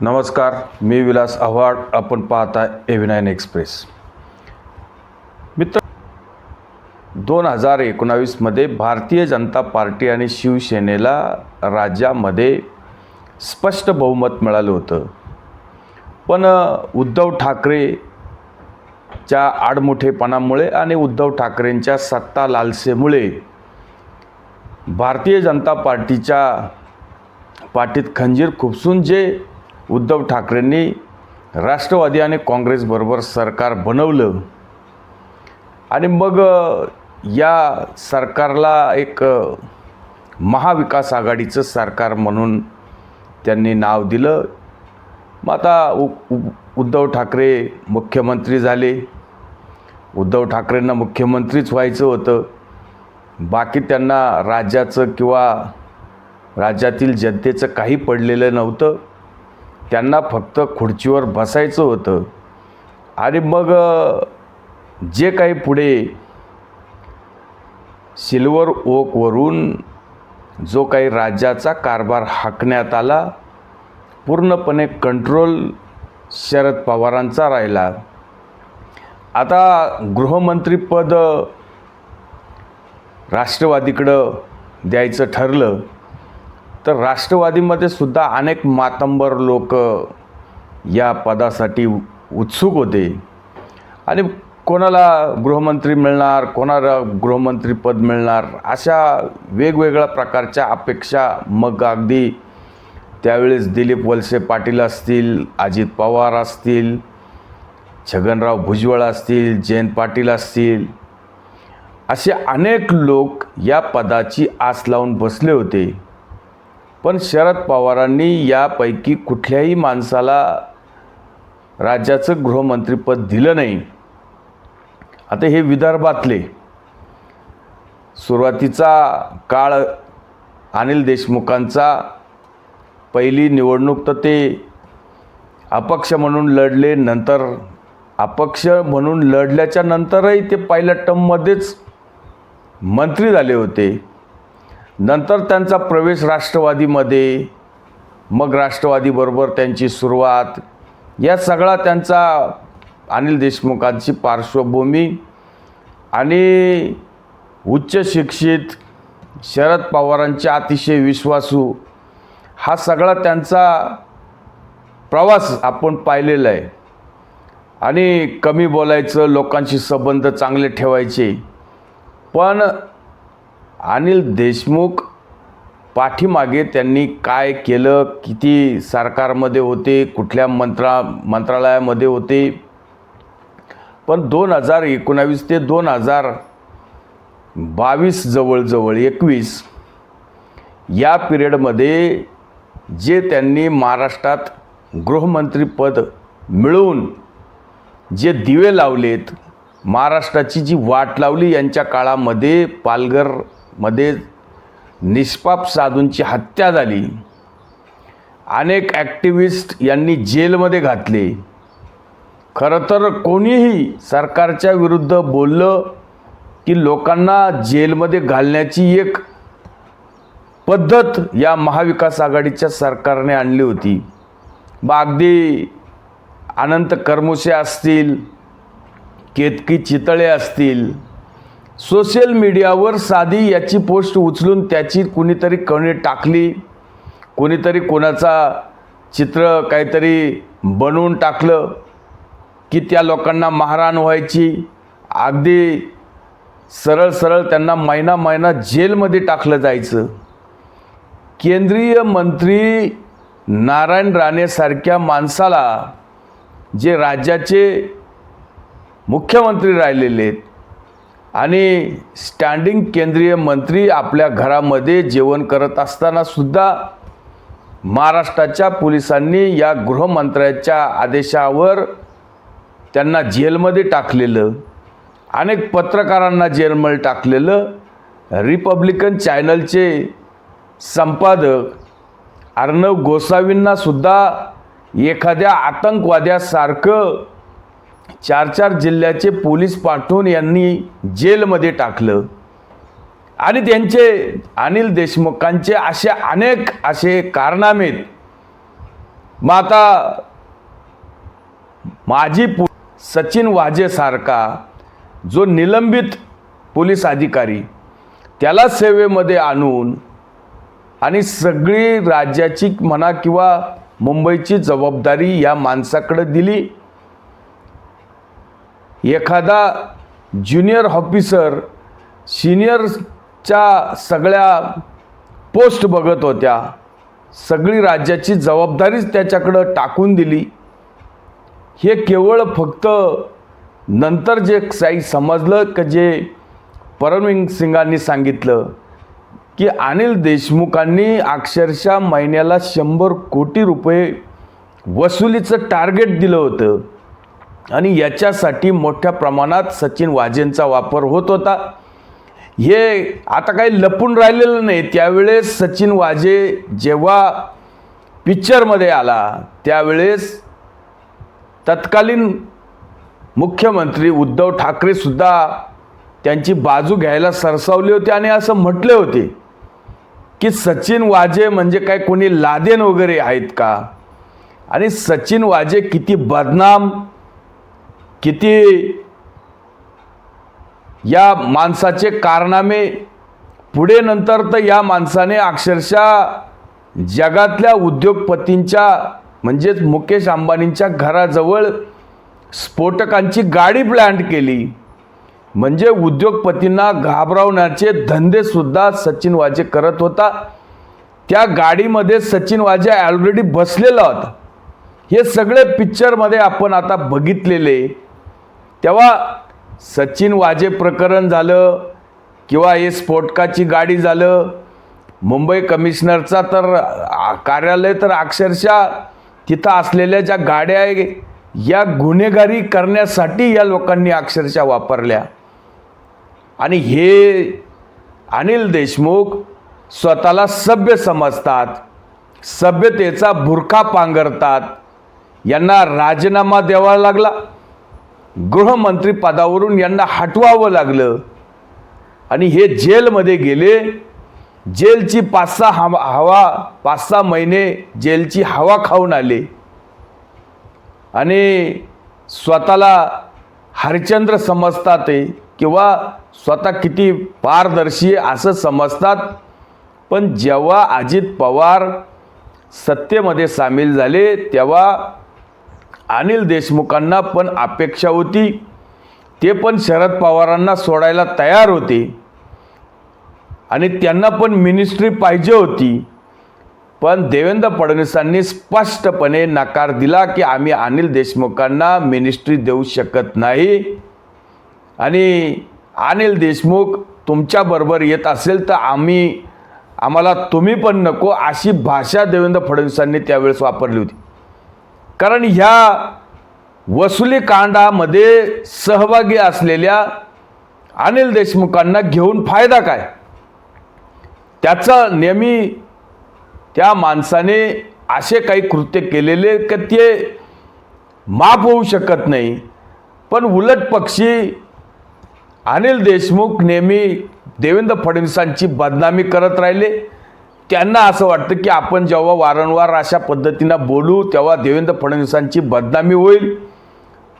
नमस्कार मी विलास आव्हाड. आपण पाहता एव्ही एक्सप्रेस मित्र दोन हजार एकोणावीसमध्ये भारतीय जनता पार्टी आणि शिवसेनेला राज्यामध्ये स्पष्ट बहुमत मिळालं होतं. पण उद्धव ठाकरेच्या आडमुठेपणामुळे आणि उद्धव ठाकरेंच्या सत्ता लालसेमुळे भारतीय जनता पार्टीच्या पाठीत खंजीर खुपसून जे उद्धव ठाकरेंनी राष्ट्रवादी आणि काँग्रेसबरोबर सरकार बनवलं. आणि मग या सरकारला एक महाविकास आघाडीचं सरकार म्हणून त्यांनी नाव दिलं. मग आता उ उ उद्धव ठाकरे मुख्यमंत्री झाले. उद्धव ठाकरेंना मुख्यमंत्रीच व्हायचं होतं. बाकी त्यांना राज्याचं किंवा राज्यातील जनतेचं काही पडलेलं नव्हतं. त्यांना फक्त खुर्चीवर बसायचं होतं. आणि मग जे काही पुढे सिल्वर ओकवरून जो काही राज्याचा कारभार हाकण्यात आला पूर्णपणे कंट्रोल शरद पवारांचा राहिला. आता गृहमंत्रीपद राष्ट्रवादीकडं द्यायचं ठरलं. तर राष्ट्रवादीमध्ये सुद्धा अनेक मातंबर लोक या पदासाठी उत्सुक होते. आणि कोणाला गृहमंत्री मिळणार कोणाला गृहमंत्रीपद मिळणार अशा वेगवेगळ्या प्रकारच्या अपेक्षा मग अगदी त्यावेळेस दिलीप वलसे पाटील असतील अजित पवार असतील छगनराव भुजबळ असतील जयंत पाटील असतील असे अनेक लोक या पदाची आस लावून बसले होते. पण शरद पवारांनी यापैकी कुठल्याही माणसाला राज्याचं गृहमंत्रीपद दिलं नाही. आता हे विदर्भातले सुरुवातीचा काळ अनिल देशमुखांचा पहिली निवडणूक तर ते अपक्ष म्हणून लढले नंतर अपक्ष म्हणून लढल्याच्या नंतरही ते पहिल्या टर्ममध्येच मंत्री झाले होते. नंतर त्यांचा प्रवेश राष्ट्रवादीमध्ये मग राष्ट्रवादीबरोबर त्यांची सुरुवात. या सगळा त्यांचा अनिल देशमुखांची पार्श्वभूमी आणि उच्च शिक्षित शरद पवारांच्या अतिशय विश्वासू हा सगळा त्यांचा प्रवास आपण पाहिलेला आहे. आणि कमी बोलायचं लोकांशी संबंध चांगले ठेवायचे. पण अनिल देशमुख पाठीमागे त्यांनी काय केलं? किती सरकारमध्ये होते? कुठल्या मंत्रा मंत्रालयामध्ये होते? पण दोन हजार एकोणावीस ते दोन हजार बावीस जवळजवळ एकवीस या पिरियडमध्ये जे त्यांनी महाराष्ट्रात गृहमंत्रीपद मिळवून जे दिवे लावलेत महाराष्ट्राची जी वाट लावली यांच्या काळामध्ये पालघर मध्ये निष्पाप साधूंची हत्या झाली. अनेक ॲक्टिव्हिस्ट यांनी जेलमध्ये घातले. खरं तर कोणीही सरकारच्या विरुद्ध बोललं की लोकांना जेलमध्ये घालण्याची एक पद्धत या महाविकास आघाडीच्या सरकारने आणली होती. बा अगदी अनंत कर्मुसे असतील केतकी चितळे असतील सोशल मीडियावर साधी याची पोस्ट उचलून त्याची कुणीतरी कणे टाकली कोणीतरी कोणाचा चित्र काहीतरी बनवून टाकलं की त्या लोकांना मारहाण व्हायची. अगदी सरळ सरळ त्यांना महिना महिना जेलमध्ये टाकलं जायचं. केंद्रीय मंत्री नारायण राणेसारख्या माणसाला जे राज्याचे मुख्यमंत्री राहिलेले आहेत आणि स्टँडिंग केंद्रीय मंत्री आपल्या घरामध्ये जेवण करत असताना सुद्धा महाराष्ट्राच्या पोलिसांनी या गृहमंत्र्याच्या आदेशावर त्यांना जेलमध्ये टाकलेलं अनेक पत्रकारांना जेलमध्ये टाकलेलं रिपब्लिकन चॅनलचे संपादक अर्णव गोसावींनासुद्धा एखाद्या आतंकवाद्यासारखं चार चार जिल्ह्याचे पोलीस पाठवून यांनी जेलमध्ये टाकलं. आणि त्यांचे अनिल देशमुखांचे असे अनेक असे कारनामे मग आता माजी पो सचिन वाजेसारखा जो निलंबित पोलीस अधिकारी त्याला सेवेमध्ये आणून आणि सगळी राज्याची म्हणा किंवा मुंबईची जबाबदारी या माणसाकडे दिली एखादा ज्युनियर ऑफिसर सिनियरच्या सगळ्या पोस्ट बघत होत्या. सगळी राज्याची जबाबदारीच त्याच्याकडं टाकून दिली. हे केवळ फक्त नंतर जे काही समजलं की जे परमवीर सिंगांनी सांगितलं की अनिल देशमुखांनी अक्षरशः महिन्याला शंभर कोटी रुपये वसुलीचं टार्गेट दिलं होतं. आणि याच्यासाठी मोठ्या प्रमाणात सचिन वाजेंचा वापर होत होता. हे आता काही लपून राहिलेलं नाही. त्यावेळेस सचिन वाजे जेव्हा पिक्चरमध्ये आला त्यावेळेस तत्कालीन मुख्यमंत्री उद्धव ठाकरेसुद्धा त्यांची बाजू घ्यायला सरसावले होते आणि असं म्हटले होते की सचिन वाजे म्हणजे काय कोणी लादेन वगैरे आहेत का? आणि सचिन वाजे किती बदनाम किती या माणसाचे कारनामे पुढे नंतर तर या माणसाने अक्षरशः जगातल्या उद्योगपतींच्या म्हणजेच मुकेश अंबानींच्या घराजवळ स्फोटकांची गाडी प्लॅन्ट केली. म्हणजे उद्योगपतींना घाबरवण्याचे धंदेसुद्धा सचिन वाजे करत होता. त्या गाडीमध्ये सचिन वाजे ऑलरेडी बसलेला होता. हे सगळे पिक्चरमध्ये आपण आता बघितलेले. तेव्हा सचिन वाजे प्रकरण झालं किंवा हे स्फोटकाची गाडी झालं. मुंबई कमिशनरचा तर कार्यालय तर अक्षरशः तिथं असलेल्या ज्या गाड्या आहे या गुन्हेगारी करण्यासाठी या लोकांनी अक्षरशः वापरल्या. आणि हे अनिल देशमुख स्वतःला सभ्य समजतात सभ्यतेचा बुरखा पांघरतात. यांना राजीनामा द्यावा लागला. गृहमंत्री पदावरून यांना हटवावं लागलं. आणि हे जेलमध्ये गेले. जेलची पाच सहा हवा हवा पाच सहा महिने जेलची हवा खाऊन आले. आणि स्वतःला हरिचंद्र समजतात किंवा स्वतः किती पारदर्शी असं समजतात. पण जेव्हा अजित पवार सत्तेमध्ये सामील झाले तेव्हा अनिल देशमुखांना पण अपेक्षा होती. ते पण शरद पवारांना सोडायला तयार होते. आणि त्यांना पण मिनिस्ट्री पाहिजे होती. पण देवेंद्र फडणवीसांनी स्पष्टपणे नकार दिला की आम्ही अनिल देशमुखांना मिनिस्ट्री देऊ शकत नाही. आणि अनिल देशमुख तुमच्याबरोबर येत असेल तर आम्ही आम्हाला तुम्ही पण नको अशी भाषा देवेंद्र फडणवीसांनी त्यावेळेस वापरली होती. कारण ह्या वसुली कांडामध्ये सहभागी असलेल्या अनिल देशमुखांना घेऊन फायदा काय? त्याचा नेहमी त्या माणसाने असे काही कृत्य केलेले की ते माफ होऊ शकत नाही. पण उलट पक्षी अनिल देशमुख नेहमी देवेंद्र फडणवीसांची बदनामी करत राहिले. त्यांना असं वाटतं की आपण जेव्हा वारंवार अशा पद्धतीनं बोलू तेव्हा देवेंद्र फडणवीसांची बदनामी होईल.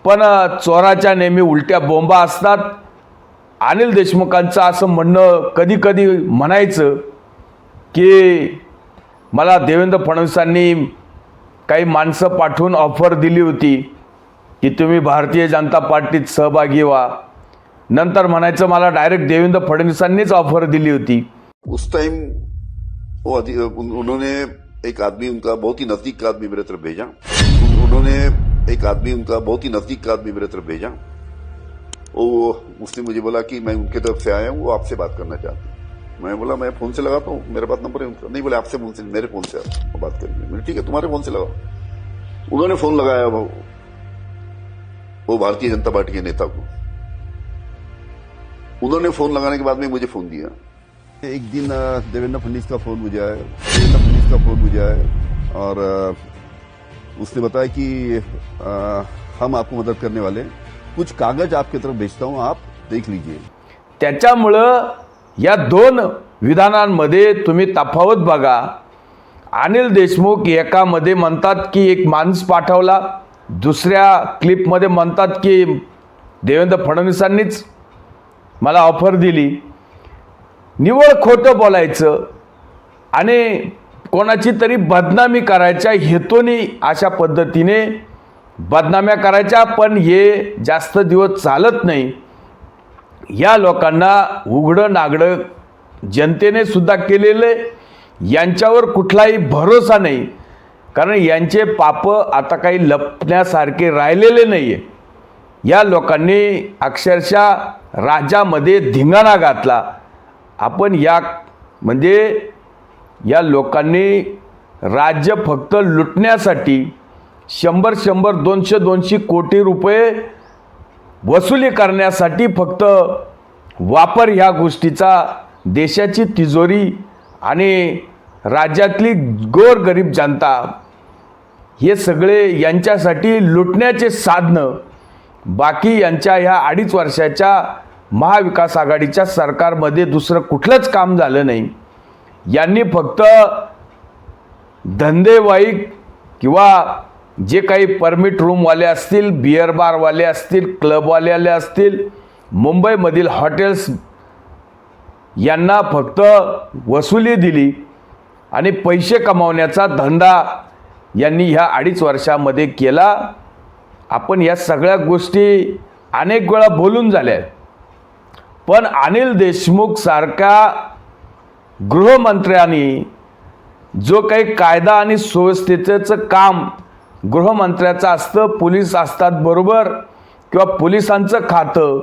पण चोराच्या नेहमी उलट्या बोंबा असतात. अनिल देशमुखांचं असं म्हणणं कधी कधी म्हणायचं की मला देवेंद्र फडणवीसांनी काही माणसं पाठवून ऑफर दिली होती की तुम्ही भारतीय जनता पार्टीत सहभागी व्हा. नंतर म्हणायचं मला डायरेक्ट देवेंद्र फडणवीसांनीच ऑफर दिली होती. उस टाइम वो उन्होंने एक आदमी उनका बहुत ही नज़दीक का आदमी मेरे तरफ़ भेजा। उन्होंने एक आदमी उनका बहुत ही नज़दीक का आदमी मेरे तरफ़ भेजा। वो उसने मुझे बोला कि मैं उनके तरफ़ से आया हूँ, वो आपसे बात करना चाहते हैं। मैं बोला, मैं फ़ोन से लगाता हूँ, मेरे पास नंबर है उनका। नहीं बोले, आपसे फ़ोन से, मेरे फ़ोन से बात करेंगे। मैंने ठीक है, तुम्हारे फ़ोन से लगाओ। उन्होंने फ़ोन लगाया वो वो भारतीय जनता पार्टी के नेता को। उन्होंने फ़ोन लगाने के बाद में मुझे फ़ोन दिया। एक दिन देवेंद्र फडणवीस का फोन मुझे आया देवेंद्र फडणवीस का फोन मुझे आया और उसने बताया कि हम आपको मदद करने वाले हैं। कुछ कागज आपके तरफ भेजता हूं आप देख लीजिए। त्याच्यामुळं या दोन विधानांमध्ये तुम्ही तफावत बघा. अनिल देशमुख एकामध्ये म्हणतात की एक माणूस पाठवला. दुसऱ्या क्लिपमध्ये म्हणतात की देवेंद्र फडणवीसांनीच मला ऑफर दिली. निवळ खोटं बोलायचं आणि कोणाची तरी बदनामी करायच्या हेतूने अशा पद्धतीने बदनाम्या करायच्या पण हे जास्त दिवस चालत नाही. या लोकांना उघडं नागडं जनतेने सुद्धा केलेलं आहे यांच्यावर कुठलाही भरोसा नाही. कारण यांचे पाप आता काही लपण्यासारखे राहिलेले नाही आहे या लोकांनी अक्षरशः राजामध्ये धिंगाणा घातला. आपण या म्हणजे या लोकांनी राज्य फक्त लुटण्यासाठी शंभर शंभर दोनशे दोनशे कोटी रुपये वसुली करण्यासाठी फक्त वापर ह्या गोष्टीचा देशाची तिजोरी आणि राज्यातली गोरगरीब जनता हे सगळे यांच्यासाठी लुटण्याचे साधनं बाकी यांच्या ह्या अडीच वर्षाच्या महाविकास आघाडीच्या सरकारमध्ये दुसरं कुठलंच काम झालं नाही. यांनी फक्त धंदेवाईक किंवा जे काही परमिट रूमवाले असतील बिअर बारवाले असतील क्लबवाले असतील मुंबईमधील हॉटेल्स यांना फक्त वसुली दिली आणि पैसे कमावण्याचा धंदा यांनी ह्या अडीच वर्षामध्ये केला. आपण या सगळ्या गोष्टी अनेक वेळा बोलून झाल्या पण अनिल देशमुख सारख्या गृहमंत्र्यांनी जो काही कायदा आणि सुव्यवस्थेचं काम गृहमंत्र्याचं असतं पोलीस असतात बरोबर किंवा पोलिसांचं खातं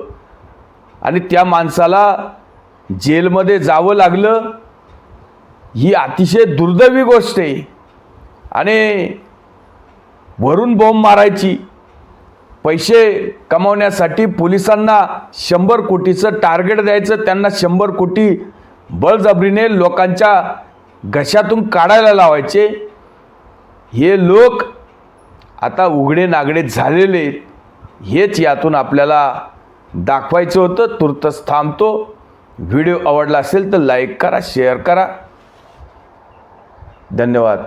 आणि त्या माणसाला जेलमध्ये जावं लागलं ही अतिशय दुर्दैवी गोष्ट आहे. आणि वरून बॉम्ब मारायची पैसे कमावण्यासाठी पोलिसांना शंभर कोटीचं टार्गेट द्यायचं त्यांना शंभर कोटी बळजबरीने लोकांच्या घशातून काढायला लावायचे. हे लोक आता उघडे नागडे झालेले हेच यातून आपल्याला दाखवायचं होतं. तुर्तच थांबतो. व्हिडिओ आवडला असेल तर लाईक करा शेअर करा. धन्यवाद.